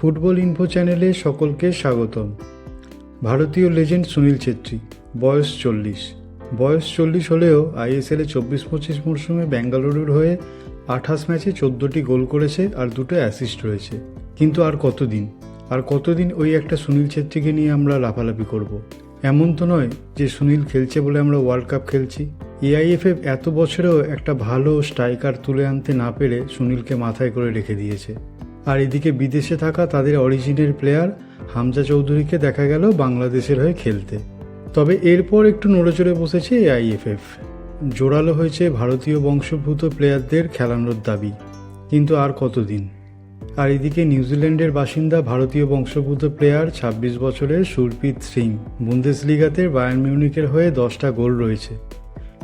Football info চ্যানেলে সকলকে স্বাগতম। ভারতীয় লেজেন্ড সুনীল ছেত্রী, বয়স চল্লিশ। বয়স চল্লিশ হলেও আইএসএলে চব্বিশ পঁচিশ মরশুমে বেঙ্গালুরুর হয়ে আঠাশ ম্যাচে চোদ্দোটি গোল করেছে আর দুটো অ্যাসিস্ট রয়েছে। কিন্তু আর কতদিন? আর কতদিন ওই একটা সুনীল ছেত্রীকে নিয়ে আমরা লাফালাফি করব। এমন তো নয় যে সুনীল খেলছে বলে আমরা ওয়ার্ল্ড কাপ খেলছি। এআইএফএফ এত বছরেও একটা ভালো স্ট্রাইকার তুলে আনতে না পেরে সুনীলকে মাথায় করে রেখে দিয়েছে। আর এদিকে বিদেশে থাকা তাদের অরিজিনের প্লেয়ার হামজা চৌধুরীকে দেখা গেল বাংলাদেশের হয়ে খেলতে। তবে এরপর একটু নড়েচড়ে বসেছে এআইএফএফ জোরালো হয়েছে ভারতীয় বংশোদ্ভূত প্লেয়ারদের খেলানোর দাবি, কিন্তু আর কতদিন? আর এদিকে নিউজিল্যান্ডের বাসিন্দা ভারতীয় বংশোদ্ভূত প্লেয়ার ২৬ বছরের সুরপ্রীত সিং বুন্দেসলিগাতে বায়ার্ন মিউনিকের হয়ে দশটা গোল রয়েছে।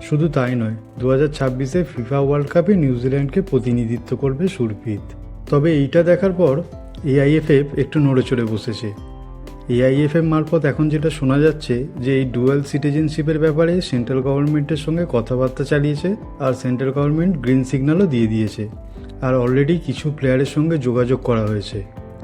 শুধু তাই নয়, দু হাজার ছাব্বিশে ফিফা ওয়ার্ল্ড কাপে নিউজিল্যান্ডকে প্রতিনিধিত্ব করবে সুরপ্রীত। তবে এইটা দেখার পর এআইএফএফ একটু নড়ে চড়ে বসেছে। এআইএফএফ মারফত এখন যেটা শোনা যাচ্ছে যে এই ডুয়াল সিটিজেনশিপের ব্যাপারে সেন্ট্রাল গভর্নমেন্টের সঙ্গে কথাবার্তা চালিয়েছে আর সেন্ট্রাল গভর্নমেন্ট গ্রিন সিগন্যালও দিয়ে দিয়েছে। আর অলরেডি কিছু প্লেয়ারের সঙ্গে যোগাযোগ করা হয়েছে।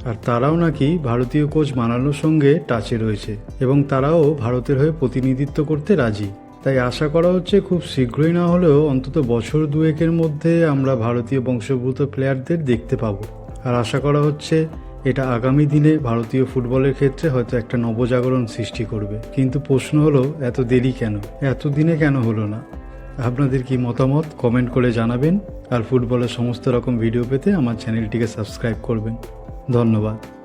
আর তারাও নাকি ভারতীয় কোচ মানানোর সঙ্গে টাচে রয়েছে এবং তারাও ভারতের হয়ে প্রতিনিধিত্ব করতে রাজি। তাই আশা করা হচ্ছে খুব শীঘ্রই না হলেও অন্তত বছর দুয়েকের মধ্যে আমরা ভারতীয় বংশোদ্ভূত প্লেয়ারদের দেখতে পাবো। আর আশা করা হচ্ছে এটা আগামী দিনে ভারতীয় ফুটবলের ক্ষেত্রে হয়তো একটা নবজাগরণ সৃষ্টি করবে। কিন্তু প্রশ্ন হলো, এত দেরি কেন? এত দিনে কেন হলো না? আপনাদের কি মতামত কমেন্ট করে জানাবেন। আর ফুটবলের সমস্ত রকম ভিডিও পেতে আমার চ্যানেলটিকে সাবস্ক্রাইব করবেন। ধন্যবাদ।